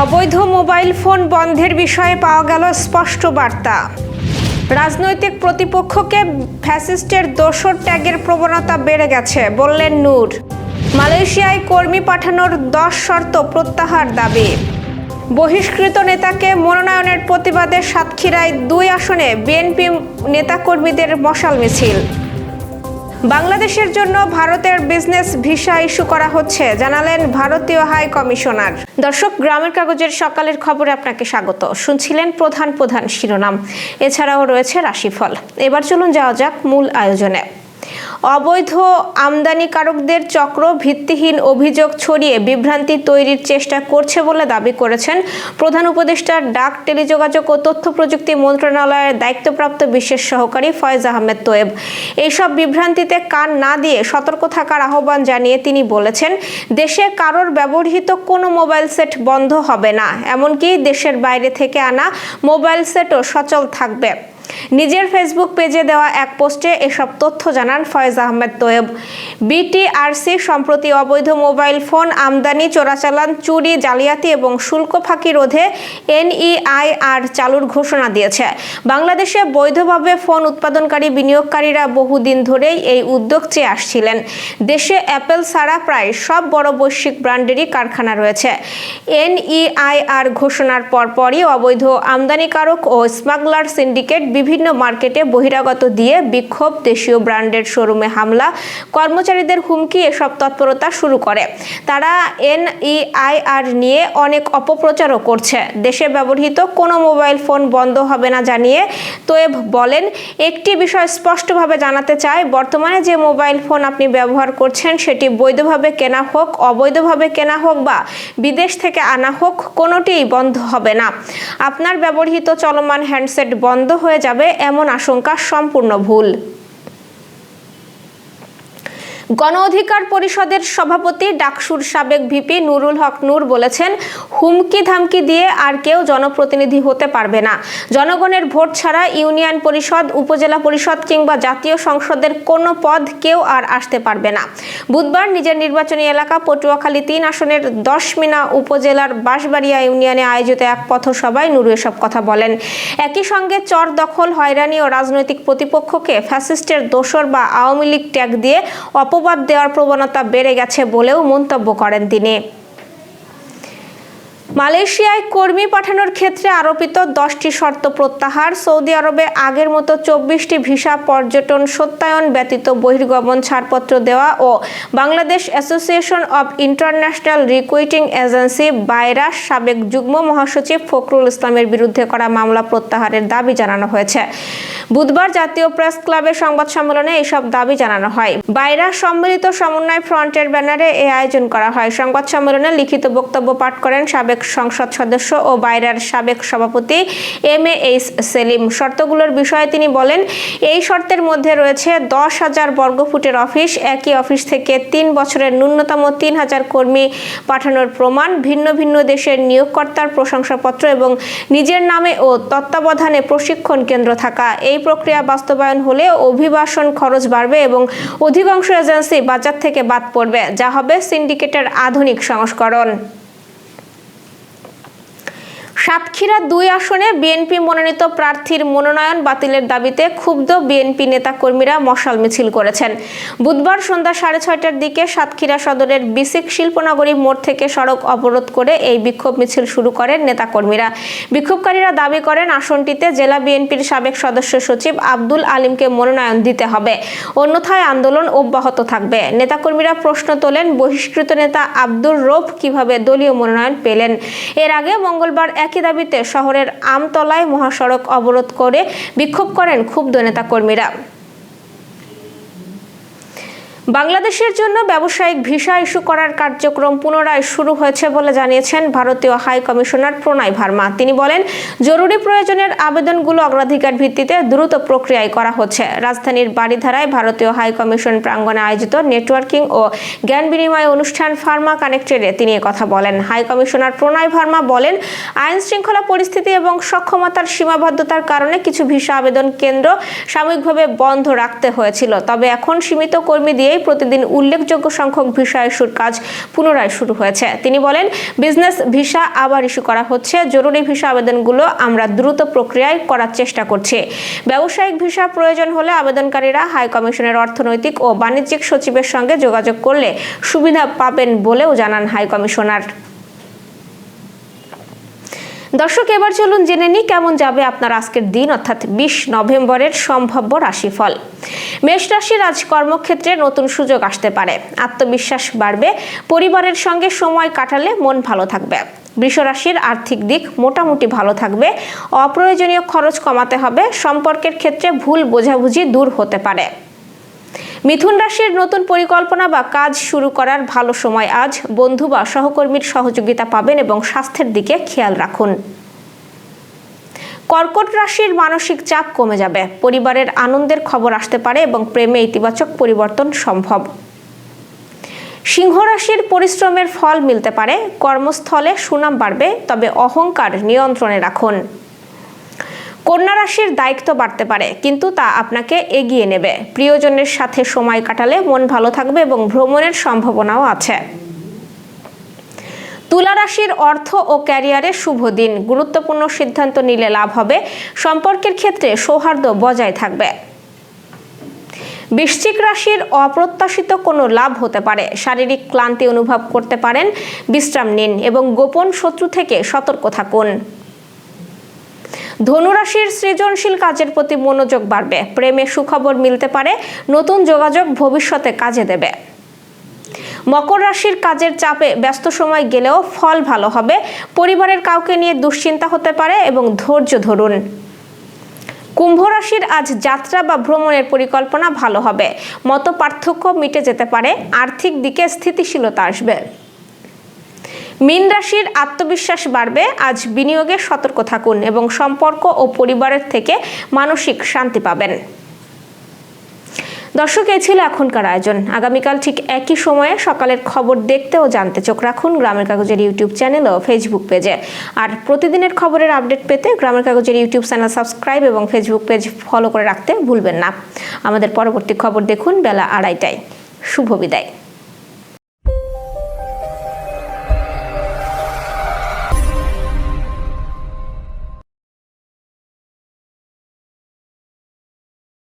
অবৈধ mobile phone বন্ধের বিষয়ে পাওয়া গেল স্পষ্ট বার্তা। রাজনৈতিক প্রতিপক্ষকে ফ্যাসিস্টের দোসর ট্যাগের প্রবণতা বেড়ে গেছে, বললেন নূর। মালয়েশিয়ায় কর্মী পাঠানোর দশ শর্ত প্রত্যাহার দাবি। বহিষ্কৃত নেতাকে মনোনয়নের প্রতিবাদে সাতক্ষীরায় দুই আসনে বিএনপি নেতাকর্মীদের মশাল মিছিল। বাংলাদেশের জন্য ভারতের বিজনেস ভিসা ইস্যু করা হচ্ছে, জানালেন ভারতীয় হাই কমিশনার। দর্শক, গ্রামের কাগজের সকালের খবরে আপনাকে স্বাগত। শুনছিলেন প্রধান প্রধান শিরোনাম। এছাড়াও রয়েছে রাশিফল। এবার চলুন যাওয়া যাক মূল আয়োজনে। অবৈধ আমদানিকারকদের চক্র ভিত্তিহীন অভিযোগ ছড়িয়ে বিভ্রান্তি তৈরির চেষ্টা করছে বলে দাবি করেছেন প্রধান উপদেষ্টা ডাক টেলিযোগাযোগ ও তথ্য প্রযুক্তি মন্ত্রণালয়ের দায়িত্বপ্রাপ্ত বিশেষ সহকারী ফয়েজ আহমেদ তোয়েব। এইসব বিভ্রান্তিতে কান না দিয়ে সতর্ক থাকার আহ্বান জানিয়ে তিনি বলেছেন, দেশে কারোর ব্যবহৃত কোনো মোবাইল সেট বন্ধ হবে না, এমনকি দেশের বাইরে থেকে আনা মোবাইল সেটও সচল থাকবে। নিজের ফেসবুক পেজে দেওয়া এক পোস্টে এসব তথ্য জানান ফয়েজ আহমেদ তোয়েব। বিটিআরসি সম্প্রতি অবৈধ মোবাইল ফোন আমদানি, চোরাচালান, চুরি, জালিয়াতি এবং শুল্ক ফাঁকি রোধে এনইআইআর চালুর ঘোষণা দিয়েছে। বাংলাদেশে বৈধভাবে ফোন উৎপাদনকারী বিনিয়োগকারীরা বহুদিন ধরেই এই উদ্যোগ চেয়ে আসছিলেন। দেশে অ্যাপেল ছাড়া প্রায় সব বড় বৈশ্বিক ব্র্যান্ডেরই কারখানা রয়েছে। এনইআইআর ঘোষণার পরপরই অবৈধ আমদানিকারক ও স্মাগলার সিন্ডিকেট বিভিন্ন মার্কেটে বহিরাগত দিয়ে বিক্ষোভ দেশীয় ব্র্যান্ডের শোরুমে হামলা, কর্মচারীদের হুমকি, এসব তৎপরতা শুরু করে। তারা এনইআইআর নিয়ে অনেক অপপ্রচারও করছে। দেশে ব্যবহৃত কোনো মোবাইল ফোন বন্ধ হবে না জানিয়ে তোয়েব বলেন, একটি বিষয় স্পষ্টভাবে জানাতে চাই বর্তমানে যে মোবাইল ফোন আপনি ব্যবহার করছেন সেটি বৈধভাবে কেনা হোক, অবৈধভাবে কেনা হোক বা বিদেশ থেকে আনা হোক, কোনোটিই বন্ধ হবে না। আপনার ব্যবহৃত চলমান হ্যান্ডসেট বন্ধ হয়ে যাবে। এমন আশঙ্কা সম্পূর্ণ ভুল। গণ অধিকার পরিষদের সভাপতি ডাকসুর সাবেক ভিপি নুরুল হক নূর বলেছেন, হুমকি ধামকি দিয়ে আর কেউ জনপ্রতিনিধি হতে পারবে না। জনগণের ভোট ছাড়া ইউনিয়ন পরিষদ, উপজেলা পরিষদ কিংবা জাতীয় সংসদের কোনো পদ কেউ আর আসতে পারবে না। বুধবার নিজের নির্বাচনী এলাকা পটুয়াখালী তিন আসনের দশমিনা উপজেলার বাঁশবাড়িয়া ইউনিয়নে আয়োজিত এক পথসভায় নুরু এসব কথা বলেন। একই সঙ্গে চর দখল, হয়রানি ও রাজনৈতিক প্রতিপক্ষকে ফ্যাসিস্টের দোসর বা আওয়ামী লীগ ট্যাগ দিয়ে অপবাদ দেওয়ার প্রবণতা বেড়ে গেছে বলেও মন্তব্য করেন তিনি। মালয়েশিয়ায় কর্মী পাঠানোর ক্ষেত্রে আরোপিত দশটি শর্ত প্রত্যাহার। সৌদি আরবে আগের মতো চব্বিশটি ভিসা, পর্যটন, সত্যায়ন ব্যতীত বহির্গমন ছাড়পত্র দেওয়া ও Bangladesh association of international recruiting agency বাইরাস সাবেক যুগ্ম মহাসচিব ফখরুল ইসলামের বিরুদ্ধে করা মামলা প্রত্যাহারের দাবি জানানো হয়েছে। বুধবার জাতীয় প্রেস ক্লাবের সংবাদ সম্মেলনে এসব দাবি জানানো হয়। বাইরাস সম্মিলিত সমন্বয় ফ্রন্টের ব্যানারে এ আয়োজন করা হয়। সংবাদ সম্মেলনে লিখিত বক্তব্য পাঠ করেন সাবেক সংসদ সদস্য ও বাইরার সাবেক সভাপতি এম এ এইচ সেলিম। শর্তগুলোর বিষয়ে তিনি বলেন, এই শর্তের মধ্যে রয়েছে দশ হাজার বর্গফুটের অফিস, একই অফিস থেকে তিন বছরের ন্যূনতম তিন হাজার কর্মী পাঠানোর প্রমাণ, ভিন্ন ভিন্ন দেশের নিয়োগকর্তার প্রশংসাপত্র এবং নিজের নামে ও তত্ত্বাবধানে প্রশিক্ষণ কেন্দ্র থাকা। এই প্রক্রিয়া বাস্তবায়ন হলে অভিবাসন খরচ বাড়বে এবং অধিকাংশ এজেন্সি বাজার থেকে বাদ পড়বে, যা হবে সিন্ডিকেটের আধুনিক সংস্করণ। সাতক্ষীরা দুই আসনে বিএনপি মনোনীত প্রার্থীর মনোনয়ন বাতিলের দাবিতে ক্ষুব্ধ বিএনপি নেতাকর্মীরা মশাল মিছিল করেছেন। বুধবার সন্ধ্যা সাড়ে ছয়টার দিকে সাতক্ষীরা সদরের বিসিক শিল্পনগরী মোড় থেকে সড়ক অবরোধ করে এই বিক্ষোভ মিছিল শুরু করেন নেতাকর্মীরা। বিক্ষোভকারীরা দাবি করেন, আসনটিতে জেলা বিএনপির সাবেক সদস্য সচিব আব্দুল আলিমকে মনোনয়ন দিতে হবে। অন্যথায় আন্দোলন অব্যাহত থাকবে। নেতাকর্মীরা প্রশ্ন তোলেন, বহিষ্কৃত নেতা আব্দুর রৌফ কীভাবে দলীয় মনোনয়ন পেলেন? এর আগে মঙ্গলবার একই দাবিতে শহরের আমতলায় মহাসড়ক অবরোধ করে বিক্ষোভ করেন ক্ষুব্ধ নেতাকর্মীরা। বাংলাদেশের জন্য ব্যবসায়িক ভিসা ইস্যু করার কার্যক্রম পুনরায় শুরু হয়েছে বলে জানিয়েছেন ভারতীয় হাই কমিশনার প্রণয় ভার্মা। তিনি বলেন, জরুরি প্রয়োজনের আবেদনগুলো অগ্রাধিকার ভিত্তিতে দ্রুত প্রক্রিয়ায় করা হচ্ছে। রাজধানীর বাড়িধারায় ভারতীয় হাই কমিশন প্রাঙ্গণে আয়োজিত নেটওয়ার্কিং ও জ্ঞান বিনিময় অনুষ্ঠান ফার্মা কানেক্টেডে তিনি কথা বলেন। হাই কমিশনার প্রণয় ভার্মা বলেন, আইন শৃঙ্খলা পরিস্থিতি এবং সক্ষমতার সীমাবদ্ধতার কারণে কিছু ভিসা আবেদন কেন্দ্র সাময়িকভাবে বন্ধ রাখতে হয়েছিল। তবে এখন সীমিত কর্মী দিয়ে দিয়েই প্রতিদিন উল্লেখযোগ্য সংখ্যক ভিসা ইস্যুর কাজ পুনরায় শুরু হয়েছে। তিনি বলেন, বিজনেস ভিসা আবার ইস্যু করা হচ্ছে। জরুরি ভিসা আবেদনগুলো আমরা দ্রুত প্রক্রিয়ায় করার চেষ্টা করছি। ব্যবসায়িক ভিসা প্রয়োজন হলে আবেদনকারীরা হাই কমিশনের অর্থনৈতিক ও বাণিজ্যিক সচিবের সঙ্গে যোগাযোগ করলে সুবিধা পাবেন বলেও জানান হাই কমিশনার। দর্শক, এবার চলুন জেনে নিই কেমন যাবে আপনার আজকের দিন, অর্থাৎ বিশ নভেম্বরের সম্ভাব্য রাশিফল। মেষ রাশির আজ কর্মক্ষেত্রে নতুন সুযোগ আসতে পারে। আত্মবিশ্বাস বাড়বে, পরিবারের সঙ্গে সময় কাটালে মন ভালো থাকবে। বৃষ রাশির আর্থিক দিক মোটামুটি ভালো থাকবে, অপ্রয়োজনীয় খরচ কমাতে হবে, সম্পর্কের ক্ষেত্রে ভুল বোঝাবুঝি দূর হতে পারে। মিথুন রাশির নতুন পরিকল্পনা বা কাজ শুরু করার ভালো সময় আজ। বন্ধু বা সহকর্মীর সহযোগিতা পাবেন এবং স্বাস্থ্যের দিকে খেয়াল রাখুন। কর্কট রাশির মানসিক চাপ কমে যাবে। পরিবারের আনন্দের খবর আসতে পারে এবং প্রেমে ইতিবাচক পরিবর্তন সম্ভব। সিংহ রাশির পরিশ্রমের ফল মিলতে পারে। কর্মস্থলে সুনাম বাড়বে, তবে অহংকার নিয়ন্ত্রণে রাখুন। কন্যা রাশির দায়িত্ব বাড়তে পারে, কিন্তু তা আপনাকে এগিয়ে নেবে। প্রিয়জনের সাথে সময় কাটালে মন ভালো থাকবে এবং ভ্রমণের সম্ভাবনাও আছে। তুলা রাশির অর্থ ও ক্যারিয়ারে শুভ দিন। গুরুত্বপূর্ণ সিদ্ধান্ত নিলে লাভ হবে। সম্পর্কের ক্ষেত্রে সৌহার্দ্য বজায় থাকবে। বৃশ্চিক রাশির অপ্রত্যাশিত কোনো লাভ হতে পারে। শারীরিক ক্লান্তি অনুভব করতে পারেন। বিশ্রাম নিন এবং গোপন শত্রু থেকে সতর্ক থাকুন। ধনুরাশির সৃজনশীল কাজের প্রতি মনোযোগ বাড়বে। প্রেমে সুখবর মিলতে পারে, নতুন যোগাযোগ ভবিষ্যতে কাজে দেবে। মকর রাশির কাজের চাপে ব্যস্ত সময় গেলেও ফল ভালো হবে। পরিবারের কাউকে নিয়ে দুশ্চিন্তা হতে পারে এবং ধৈর্য ধরুন। কুম্ভ রাশির আজ যাত্রা বা ভ্রমণের পরিকল্পনা ভালো হবে। মত পার্থক্য মিটে যেতে পারে, আর্থিক দিকে স্থিতিশীলতা আসবে। মীন রাশির আত্মবিশ্বাস বাড়বে, আজ বিনিয়োগে সতর্ক থাকুন এবং সম্পর্ক ও পরিবারের থেকে মানসিক শান্তি পাবেন। দর্শক এই ছিল এখনকার আয়োজন। আগামীকাল ঠিক একই সময়ে সকালের খবর দেখতে ও জানতে চোখ রাখুন গ্রামের কাগজের ইউটিউব চ্যানেল ও ফেসবুক পেজে। আর প্রতিদিনের খবরের আপডেট পেতে গ্রামের কাগজের ইউটিউব চ্যানেল সাবস্ক্রাইব এবং ফেসবুক পেজ ফলো করে রাখতে ভুলবেন না। আমাদের পরবর্তী খবর দেখুন বেলা আড়াইটায়। শুভ বিদায়।